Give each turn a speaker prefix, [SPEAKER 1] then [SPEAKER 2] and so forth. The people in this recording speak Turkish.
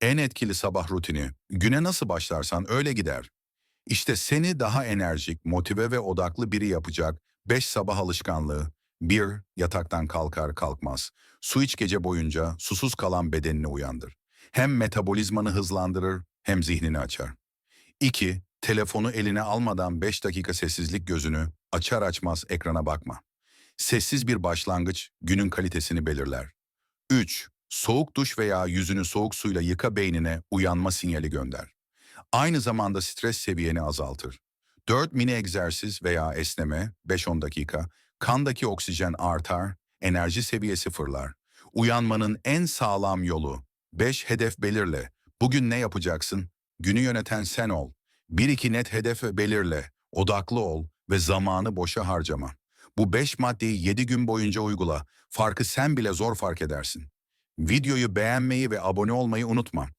[SPEAKER 1] En etkili sabah rutini, güne nasıl başlarsan öyle gider. İşte seni daha enerjik, motive ve odaklı biri yapacak 5 sabah alışkanlığı. 1. Yataktan kalkar kalkmaz. Su iç gece boyunca susuz kalan bedenini uyandır. Hem metabolizmanı hızlandırır hem zihnini açar. 2. Telefonu eline almadan 5 dakika sessizlik gözünü açar açmaz ekrana bakma. Sessiz bir başlangıç günün kalitesini belirler. 3. Soğuk duş veya yüzünü soğuk suyla yıka beynine uyanma sinyali gönder. Aynı zamanda stres seviyeni azaltır. 4 mini egzersiz veya esneme 5-10 dakika, kandaki oksijen artar, enerji seviyesi fırlar. Uyanmanın en sağlam yolu 5 hedef belirle. Bugün ne yapacaksın? Günü yöneten sen ol. 1-2 net hedef belirle. Odaklı ol ve zamanı boşa harcama. Bu 5 maddeyi 7 gün boyunca uygula. Farkı sen bile zor fark edersin. Videoyu beğenmeyi ve abone olmayı unutma.